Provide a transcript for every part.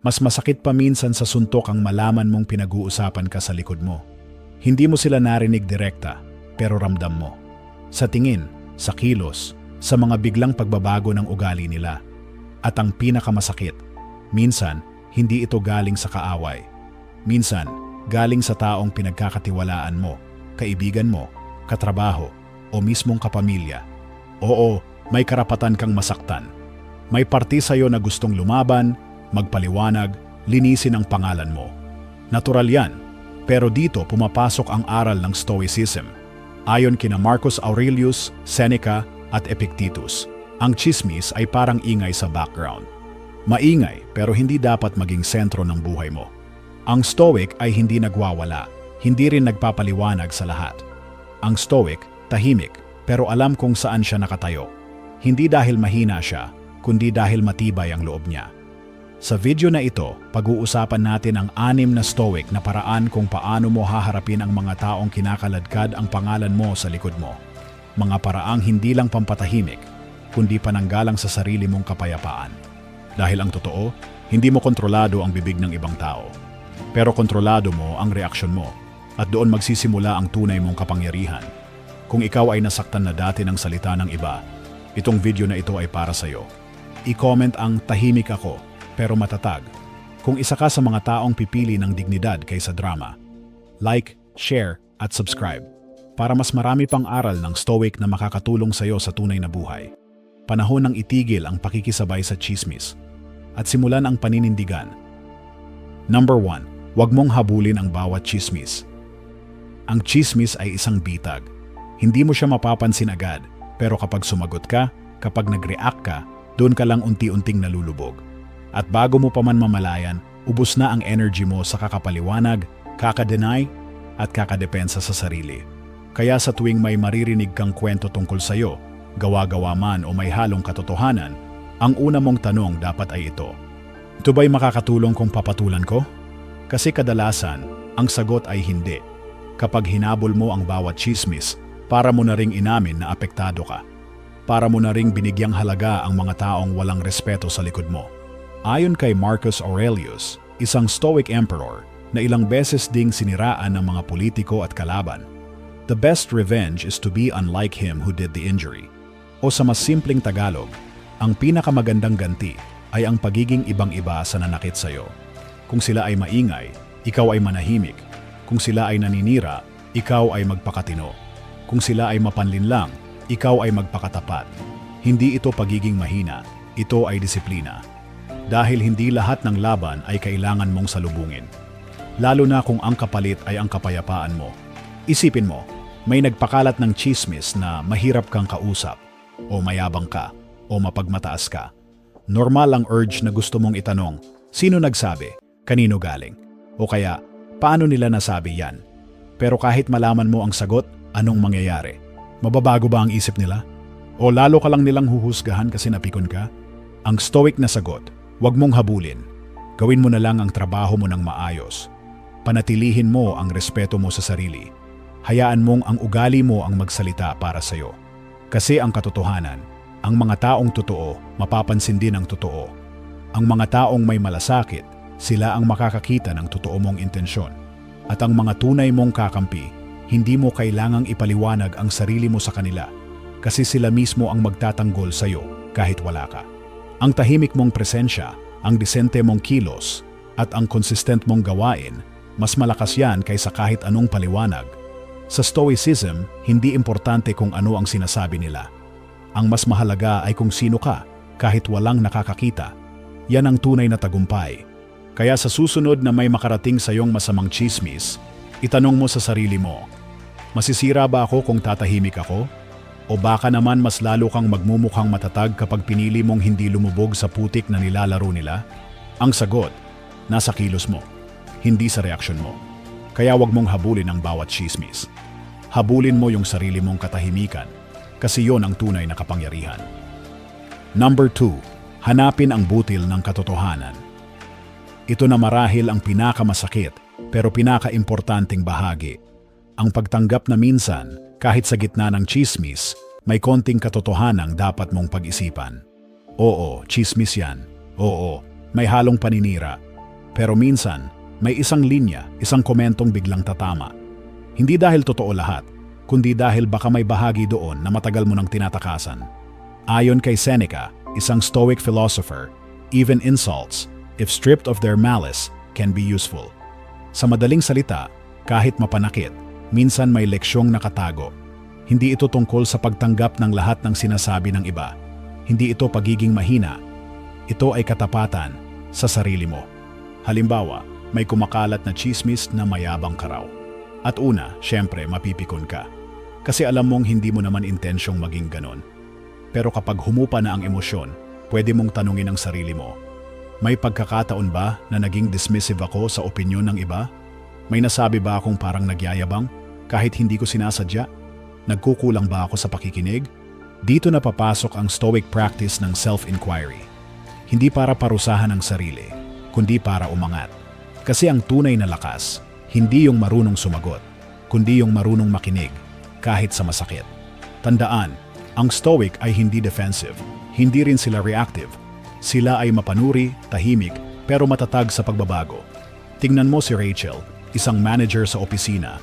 Mas masakit pa minsan sa suntok ang malaman mong pinag-uusapan ka sa likod mo. Hindi mo sila narinig direkta, pero ramdam mo. Sa tingin, sa kilos, sa mga biglang pagbabago ng ugali nila. At ang pinakamasakit, minsan, hindi ito galing sa kaaway. Minsan, galing sa taong pinagkakatiwalaan mo, kaibigan mo, katrabaho, o mismong kapamilya. Oo, may karapatan kang masaktan. May parti sa'yo na gustong lumaban, magpaliwanag, linisin ang pangalan mo. Natural yan, pero dito pumapasok ang aral ng Stoicism. Ayon kina Marcus Aurelius, Seneca at Epictetus, ang chismis ay parang ingay sa background. Maingay pero hindi dapat maging sentro ng buhay mo. Ang Stoic ay hindi nagwawala, hindi rin nagpapaliwanag sa lahat. Ang Stoic, tahimik, pero alam kung saan siya nakatayo. Hindi dahil mahina siya, kundi dahil matibay ang loob niya. Sa video na ito, pag-uusapan natin ang anim na stoic na paraan kung paano mo haharapin ang mga taong kinakaladkad ang pangalan mo sa likod mo. Mga paraang hindi lang pampatahimik, kundi pananggalang sa sarili mong kapayapaan. Dahil ang totoo, hindi mo kontrolado ang bibig ng ibang tao. Pero kontrolado mo ang reaksyon mo, at doon magsisimula ang tunay mong kapangyarihan. Kung ikaw ay nasaktan na dati ng salita ng iba, itong video na ito ay para sa'yo. I-comment ang tahimik ako pero matatag. Kung isa ka sa mga taong pipili ng dignidad kaysa drama, like, share, at subscribe para mas marami pang aral ng Stoic na makakatulong sa iyo sa tunay na buhay. Panahon ng itigil ang pakikisabay sa chismis at simulan ang paninindigan. Number 1. Huwag mong habulin ang bawat chismis. Ang chismis ay isang bitag. Hindi mo siya mapapansin agad, pero kapag sumagot ka, kapag nag-react ka, doon ka lang unti-unting nalulubog. At bago mo pa man mamalayan, ubos na ang energy mo sa kakapaliwanag, kakadenay, at kakadepensa sa sarili. Kaya sa tuwing may maririnig kang kwento tungkol sa'yo, gawa-gawa man o may halong katotohanan, ang una mong tanong dapat ay ito. Ito ba'y makakatulong kung papatulan ko? Kasi kadalasan, ang sagot ay hindi. Kapag hinabol mo ang bawat chismis, para mo na ring inamin na apektado ka. Para mo na ring binigyang halaga ang mga taong walang respeto sa likod mo. Ayon kay Marcus Aurelius, isang Stoic emperor na ilang beses ding siniraan ng mga politiko at kalaban, the best revenge is to be unlike him who did the injury. O sa mas simpleng Tagalog, ang pinakamagandang ganti ay ang pagiging ibang-iba sa nanakit sa iyo. Kung sila ay maingay, ikaw ay manahimik. Kung sila ay naninira, ikaw ay magpakatino. Kung sila ay mapanlinlang, ikaw ay magpakatapat. Hindi ito pagiging mahina, ito ay disiplina. Dahil hindi lahat ng laban ay kailangan mong salubungin. Lalo na kung ang kapalit ay ang kapayapaan mo. Isipin mo, may nagpakalat ng chismis na mahirap kang kausap, o mayabang ka, o mapagmataas ka. Normal ang urge na gusto mong itanong, sino nagsabi, kanino galing, o kaya, paano nila nasabi yan? Pero kahit malaman mo ang sagot, anong mangyayari? Mababago ba ang isip nila? O lalo ka lang nilang huhusgahan kasi napikon ka? Ang stoic na sagot, huwag mong habulin. Gawin mo na lang ang trabaho mo ng maayos. Panatilihin mo ang respeto mo sa sarili. Hayaan mong ang ugali mo ang magsalita para sa'yo. Kasi ang katotohanan, ang mga taong totoo, mapapansin din ang totoo. Ang mga taong may malasakit, sila ang makakakita ng totoo mong intensyon. At ang mga tunay mong kakampi, hindi mo kailangang ipaliwanag ang sarili mo sa kanila kasi sila mismo ang magtatanggol sa iyo kahit wala ka. Ang tahimik mong presensya, ang disente mong kilos, at ang consistent mong gawain, mas malakas yan kaysa kahit anong paliwanag. Sa Stoicism, hindi importante kung ano ang sinasabi nila. Ang mas mahalaga ay kung sino ka, kahit walang nakakakita. Yan ang tunay na tagumpay. Kaya sa susunod na may makarating sa iyong masamang chismis, itanong mo sa sarili mo, masisira ba ako kung tatahimik ako? O baka naman mas lalo kang magmumukhang matatag kapag pinili mong hindi lumubog sa putik na nilalaro nila? Ang sagot, nasa kilos mo, hindi sa reaksyon mo. Kaya wag mong habulin ang bawat chismis. Habulin mo yung sarili mong katahimikan kasi yon ang tunay na kapangyarihan. Number 2. Hanapin ang butil ng katotohanan. Ito na marahil ang pinakamasakit pero pinakaimportanteng bahagi. Ang pagtanggap na minsan, kahit sa gitna ng chismis, may konting katotohanang dapat mong pag-isipan. Oo, chismis yan. Oo, may halong paninira. Pero minsan, may isang linya, isang komentong biglang tatama. Hindi dahil totoo lahat, kundi dahil baka may bahagi doon na matagal mo nang tinatakasan. Ayon kay Seneca, isang Stoic philosopher, even insults, if stripped of their malice, can be useful. Sa madaling salita, kahit mapanakit, minsan may leksyong nakatago. Hindi ito tungkol sa pagtanggap ng lahat ng sinasabi ng iba. Hindi ito pagiging mahina. Ito ay katapatan sa sarili mo. Halimbawa, may kumakalat na chismis na mayabang ka raw. At una, syempre, mapipikon ka. Kasi alam mong hindi mo naman intensyong maging ganon. Pero kapag humupa na ang emosyon, pwede mong tanungin ang sarili mo, may pagkakataon ba na naging dismissive ako sa opinyon ng iba? May nasabi ba akong parang nagyayabang kahit hindi ko sinasadya? Nagkukulang ba ako sa pakikinig? Dito na papasok ang stoic practice ng self-inquiry. Hindi para parusahan ang sarili, kundi para umangat. Kasi ang tunay na lakas, hindi yung marunong sumagot, kundi yung marunong makinig, kahit sa masakit. Tandaan, ang stoic ay hindi defensive, hindi rin sila reactive. Sila ay mapanuri, tahimik, pero matatag sa pagbabago. Tingnan mo si Rachel, isang manager sa opisina.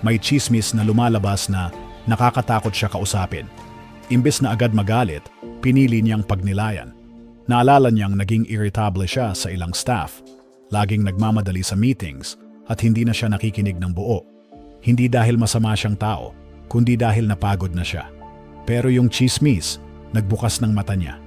May chismis na lumalabas na nakakatakot siya kausapin. Imbes na agad magalit, pinili niyang pagnilayan. Naalala niyang naging irritable siya sa ilang staff, laging nagmamadali sa meetings at hindi na siya nakikinig ng buo. Hindi dahil masama siyang tao, kundi dahil napagod na siya. Pero yung chismis, nagbukas ng mata niya.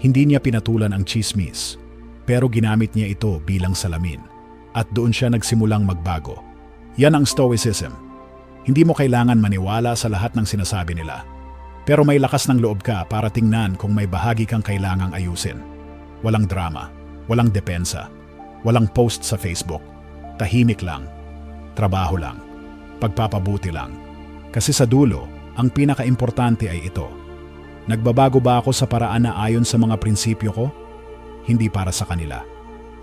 Hindi niya pinatulan ang chismis, pero ginamit niya ito bilang salamin. At doon siya nagsimulang magbago. Yan ang stoicism. Hindi mo kailangan maniwala sa lahat ng sinasabi nila. Pero may lakas ng loob ka para tingnan kung may bahagi kang kailangang ayusin. Walang drama, walang depensa, walang post sa Facebook. Tahimik lang, trabaho lang, pagpapabuti lang. Kasi sa dulo, ang pinakaimportante ay ito. Nagbabago ba ako sa paraan na ayon sa mga prinsipyo ko? Hindi para sa kanila,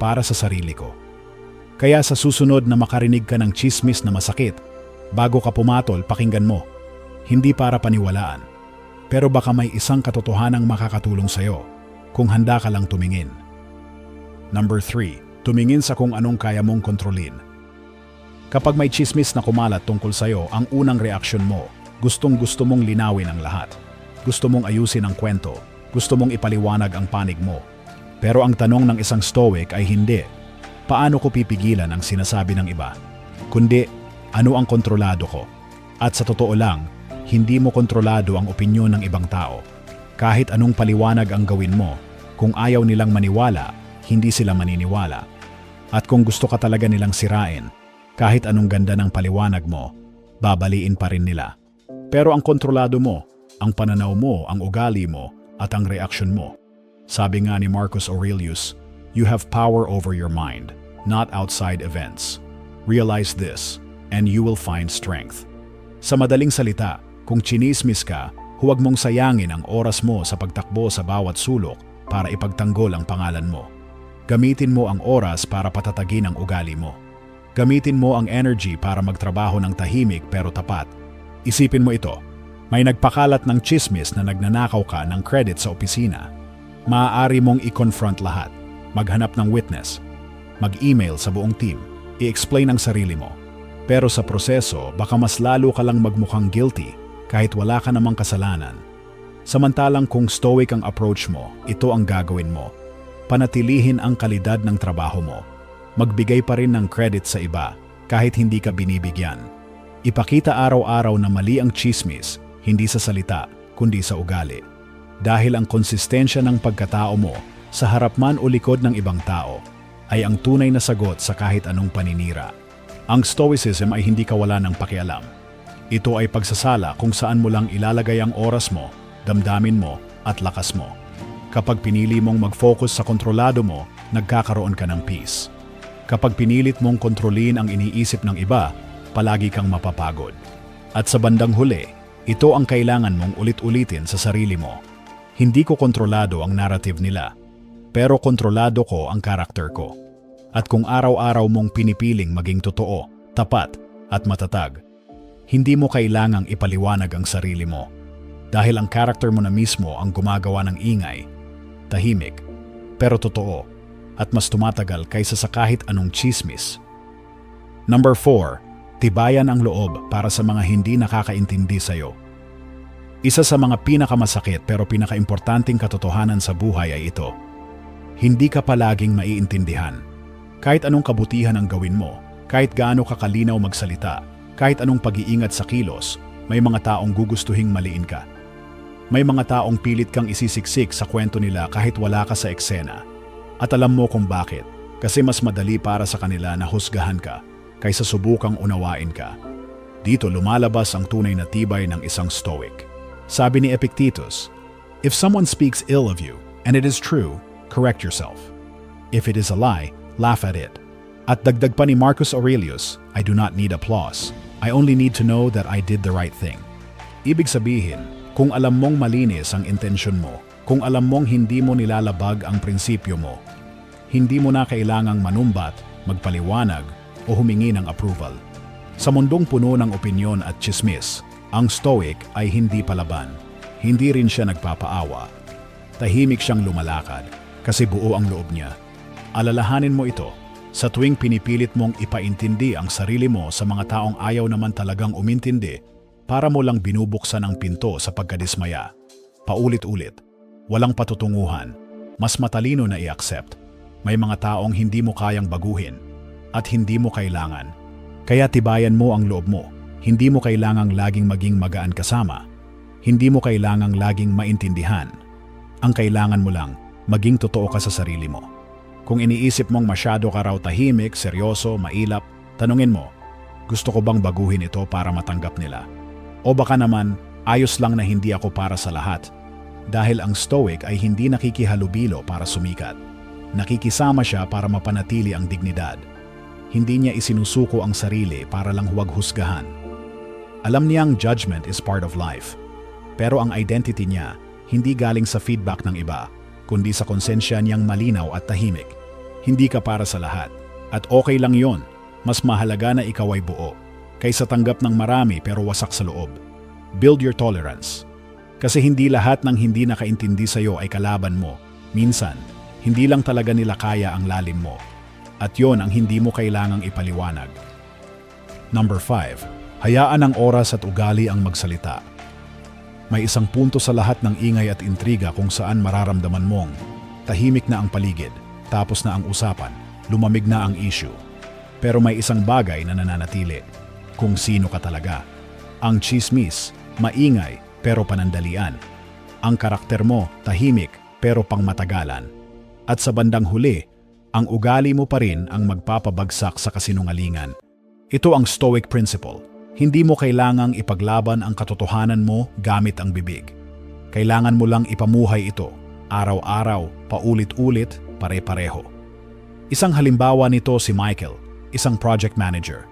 para sa sarili ko. Kaya sa susunod na makarinig ka ng chismis na masakit, bago ka pumatol, pakinggan mo. Hindi para paniwalaan. Pero baka may isang katotohanang makakatulong sa'yo kung handa ka lang tumingin. Number 3. Tumingin sa kung anong kaya mong kontrolin. Kapag may chismis na kumalat tungkol sa'yo, ang unang reaksyon mo, gustong gusto mong linawin ang lahat. Gusto mong ayusin ang kwento. Gusto mong ipaliwanag ang panig mo. Pero ang tanong ng isang stoic ay hindi, paano ko pipigilan ang sinasabi ng iba? Kundi, ano ang kontrolado ko? At sa totoo lang, hindi mo kontrolado ang opinyon ng ibang tao. Kahit anong paliwanag ang gawin mo, kung ayaw nilang maniwala, hindi sila maniniwala. At kung gusto ka talaga nilang sirain, kahit anong ganda ng paliwanag mo, babaliin pa rin nila. Pero ang kontrolado mo, ang pananaw mo, ang ugali mo, at ang reaksyon mo. Sabi nga ni Marcus Aurelius, you have power over your mind, not outside events. Realize this, and you will find strength. Sa madaling salita, kung chinismis ka, huwag mong sayangin ang oras mo sa pagtakbo sa bawat sulok para ipagtanggol ang pangalan mo. Gamitin mo ang oras para patatagin ang ugali mo. Gamitin mo ang energy para magtrabaho ng tahimik pero tapat. Isipin mo ito, may nagpakalat ng chismis na nagnanakaw ka ng credit sa opisina. Maaari mong i-confront lahat, maghanap ng witness, mag-email sa buong team, i-explain ang sarili mo. Pero sa proseso, baka mas lalo ka lang magmukhang guilty kahit wala ka namang kasalanan. Samantalang kung stoic ang approach mo, ito ang gagawin mo. Panatilihin ang kalidad ng trabaho mo. Magbigay pa rin ng credit sa iba kahit hindi ka binibigyan. Ipakita araw-araw na mali ang chismis, hindi sa salita, kundi sa ugali. Dahil ang konsistensya ng pagkatao mo sa harap man o likod ng ibang tao ay ang tunay na sagot sa kahit anong paninira. Ang Stoicism ay hindi kawala ng pakialam. Ito ay pagsasala kung saan mo lang ilalagay ang oras mo, damdamin mo, at lakas mo. Kapag pinili mong mag-focus sa kontrolado mo, nagkakaroon ka ng peace. Kapag pinilit mong kontrolin ang iniisip ng iba, palagi kang mapapagod. At sa bandang huli, ito ang kailangan mong ulit-ulitin sa sarili mo. Hindi ko kontrolado ang narrative nila, pero kontrolado ko ang karakter ko. At kung araw-araw mong pinipiling maging totoo, tapat, at matatag, hindi mo kailangang ipaliwanag ang sarili mo. Dahil ang karakter mo na mismo ang gumagawa ng ingay, tahimik, pero totoo. at mas tumatagal kaysa sa kahit anong chismis. Number 4. Tibayan ang loob para sa mga hindi nakakaintindi sa'yo. Isa sa mga pinakamasakit pero pinakaimportanting katotohanan sa buhay ay ito. Hindi ka palaging maiintindihan. Kahit anong kabutihan ang gawin mo, kahit gaano kakalinaw magsalita, kahit anong pag-iingat sa kilos, may mga taong gugustuhing maliin ka. May mga taong pilit kang isisiksik sa kwento nila kahit wala ka sa eksena. At alam mo kung bakit, kasi mas madali para sa kanila na husgahan ka kaysa subukang unawain ka. Dito lumalabas ang tunay na tibay ng isang stoic. Sabi ni Epictetus, If someone speaks ill of you, and it is true, correct yourself. If it is a lie, laugh at it. At dagdag pa ni Marcus Aurelius, I do not need applause. I only need to know that I did the right thing. Ibig sabihin, kung alam mong malinis ang intensyon mo, kung alam mong hindi mo nilalabag ang prinsipyo mo, hindi mo na kailangang manumbat, magpaliwanag, o humingi ng approval. Sa mundong puno ng opinyon at chismis, ang stoic ay hindi palaban. Hindi rin siya nagpapaawa. Tahimik siyang lumalakad kasi buo ang loob niya. Alalahanin mo ito sa tuwing pinipilit mong ipaintindi ang sarili mo sa mga taong ayaw naman talagang umintindi para mo lang binubuksan ang pinto sa pagkadismaya. Paulit-ulit, walang patutunguhan, mas matalino na i-accept. May mga taong hindi mo kayang baguhin at hindi mo kailangan. Kaya tibayan mo ang loob mo. Hindi mo kailangang laging maging magaan kasama. Hindi mo kailangang laging maintindihan. Ang kailangan mo lang, maging totoo ka sa sarili mo. Kung iniisip mong masyado ka raw tahimik, seryoso, mailap, tanungin mo, gusto ko bang baguhin ito para matanggap nila? O baka naman, ayos lang na hindi ako para sa lahat. Dahil ang stoic ay hindi nakikihalubilo para sumikat. Nakikisama siya para mapanatili ang dignidad. Hindi niya isinusuko ang sarili para lang huwag husgahan. Alam niyang judgment is part of life. Pero ang identity niya hindi galing sa feedback ng iba, kundi sa konsensya niyang malinaw at tahimik. Hindi ka para sa lahat. At okay lang yon. Mas mahalaga na ikaw ay buo, kaysa tanggap ng marami pero wasak sa loob. Build your tolerance. Kasi hindi lahat ng hindi nakaintindi sa iyo ay kalaban mo. Minsan, hindi lang talaga nila kaya ang lalim mo. At yon ang hindi mo kailangang ipaliwanag. Number 5 Hayaan ang oras at ugali ang magsalita. May isang punto sa lahat ng ingay at intriga kung saan mararamdaman mong tahimik na ang paligid, tapos na ang usapan, lumamig na ang issue. Pero may isang bagay na nananatili, kung sino ka talaga. Ang chismis, maingay pero panandalian. Ang karakter mo, tahimik pero pangmatagalan. At sa bandang huli, ang ugali mo pa rin ang magpapabagsak sa kasinungalingan. Ito ang Stoic Principle hindi mo kailangang ipaglaban ang katotohanan mo gamit ang bibig. Kailangan mo lang ipamuhay ito, araw-araw, paulit-ulit, pare-pareho. Isang halimbawa nito si Michael, isang project manager.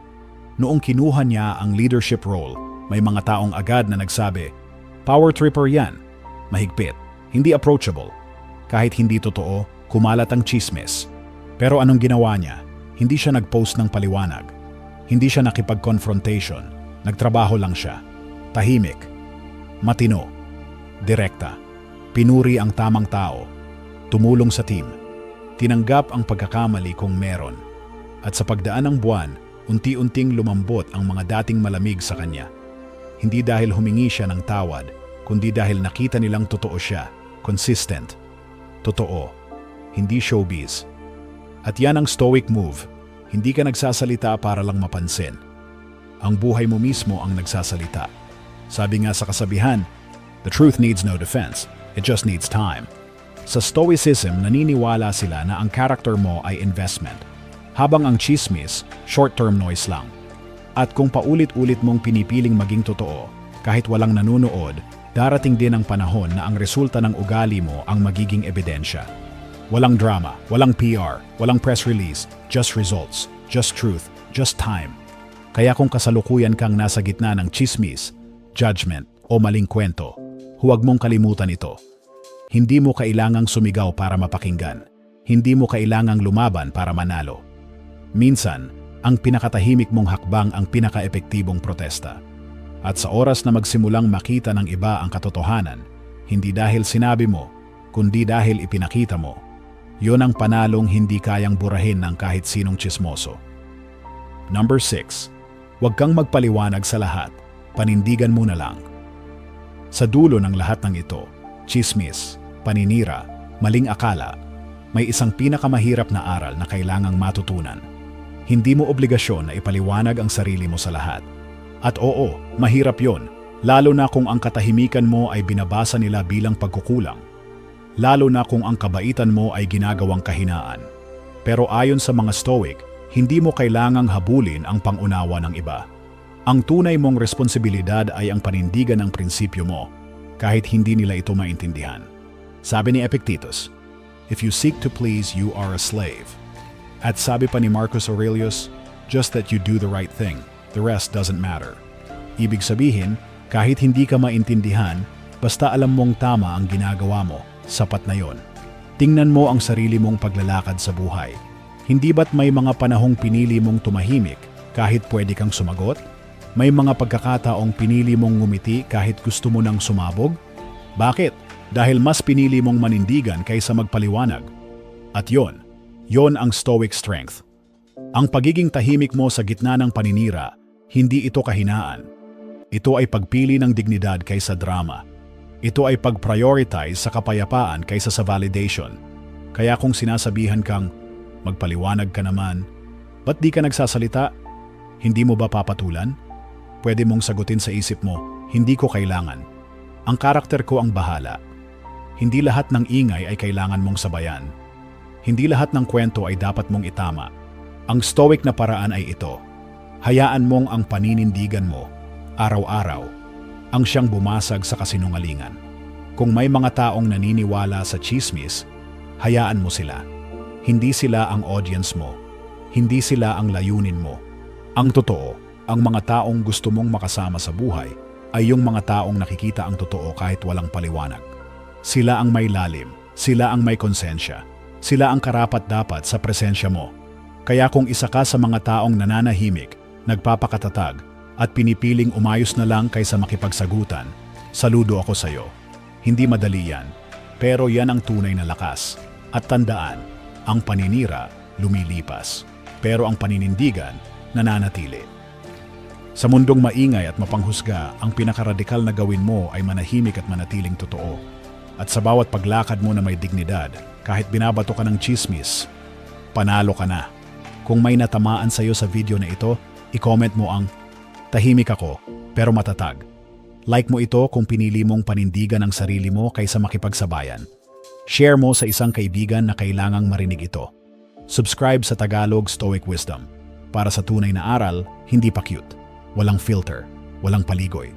Noong kinuha niya ang leadership role, may mga taong agad na nagsabi, Power tripper yan, mahigpit, hindi approachable. Kahit hindi totoo, kumalat ang chismis. Pero anong ginawa niya? Hindi siya nag-post ng paliwanag hindi siya nakipag-confrontation. Nagtrabaho lang siya. Tahimik. Matino. Direkta. Pinuri ang tamang tao. Tumulong sa team. Tinanggap ang pagkakamali kung meron. At sa pagdaan ng buwan, unti-unting lumambot ang mga dating malamig sa kanya. Hindi dahil humingi siya ng tawad, kundi dahil nakita nilang totoo siya, consistent. Totoo. Hindi showbiz. At yan ang stoic move hindi ka nagsasalita para lang mapansin. Ang buhay mo mismo ang nagsasalita. Sabi nga sa kasabihan, the truth needs no defense, it just needs time. Sa Stoicism, naniniwala sila na ang character mo ay investment, habang ang chismis, short-term noise lang. At kung paulit-ulit mong pinipiling maging totoo, kahit walang nanunood, darating din ang panahon na ang resulta ng ugali mo ang magiging ebidensya. Walang drama, walang PR, walang press release, just results, just truth, just time. Kaya kung kasalukuyan kang nasa gitna ng chismis, judgment o maling kwento, huwag mong kalimutan ito. Hindi mo kailangang sumigaw para mapakinggan. Hindi mo kailangang lumaban para manalo. Minsan, ang pinakatahimik mong hakbang ang pinakaepektibong protesta. At sa oras na magsimulang makita ng iba ang katotohanan, hindi dahil sinabi mo, kundi dahil ipinakita mo, Yon ang panalong hindi kayang burahin ng kahit sinong chismoso. Number 6. Huwag kang magpaliwanag sa lahat. Panindigan mo na lang. Sa dulo ng lahat ng ito, chismis, paninira, maling akala, may isang pinakamahirap na aral na kailangang matutunan. Hindi mo obligasyon na ipaliwanag ang sarili mo sa lahat. At oo, mahirap yon, lalo na kung ang katahimikan mo ay binabasa nila bilang pagkukulang. Lalo na kung ang kabaitan mo ay ginagawang kahinaan. Pero ayon sa mga Stoic, hindi mo kailangang habulin ang pangunawa ng iba. Ang tunay mong responsibilidad ay ang panindigan ng prinsipyo mo, kahit hindi nila ito maintindihan. Sabi ni Epictetus, If you seek to please, you are a slave. At sabi pa ni Marcus Aurelius, just that you do the right thing, the rest doesn't matter. Ibig sabihin, kahit hindi ka maintindihan, basta alam mong tama ang ginagawa mo, sapat na yon. Tingnan mo ang sarili mong paglalakad sa buhay. Hindi ba't may mga panahong pinili mong tumahimik kahit pwede kang sumagot? May mga pagkakataong pinili mong ngumiti kahit gusto mo nang sumabog? Bakit? Dahil mas pinili mong manindigan kaysa magpaliwanag. At yon, yon ang stoic strength. Ang pagiging tahimik mo sa gitna ng paninira, hindi ito kahinaan. Ito ay pagpili ng dignidad kaysa drama. Ito ay pag-prioritize sa kapayapaan kaysa sa validation. Kaya kung sinasabihan kang, magpaliwanag ka naman, ba't di ka nagsasalita? Hindi mo ba papatulan? Pwede mong sagutin sa isip mo, hindi ko kailangan. Ang karakter ko ang bahala. Hindi lahat ng ingay ay kailangan mong sabayan. Hindi lahat ng kwento ay dapat mong itama. Ang stoic na paraan ay ito. Hayaan mong ang paninindigan mo, araw-araw, ang siyang bumasag sa kasinungalingan. Kung may mga taong naniniwala sa chismis, hayaan mo sila. Hindi sila ang audience mo. Hindi sila ang layunin mo. Ang totoo, ang mga taong gusto mong makasama sa buhay ay yung mga taong nakikita ang totoo kahit walang paliwanag. Sila ang may lalim, sila ang may konsensya, sila ang karapat-dapat sa presensya mo. Kaya kung isa ka sa mga taong nananahimik, nagpapakatatag, at pinipiling umayos na lang kaysa makipagsagutan, saludo ako sa iyo. Hindi madali yan, pero yan ang tunay na lakas. At tandaan, ang paninira lumilipas, pero ang paninindigan nananatili. Sa mundong maingay at mapanghusga, ang pinakaradikal na gawin mo ay manahimik at manatiling totoo. At sa bawat paglakad mo na may dignidad, kahit binabato ka ng chismis, panalo ka na. Kung may natamaan sa iyo sa video na ito, i-comment mo ang tahimik ako pero matatag. Like mo ito kung pinili mong panindigan ang sarili mo kaysa makipagsabayan. Share mo sa isang kaibigan na kailangang marinig ito. Subscribe sa Tagalog Stoic Wisdom para sa tunay na aral, hindi pa cute. Walang filter, walang paligoy.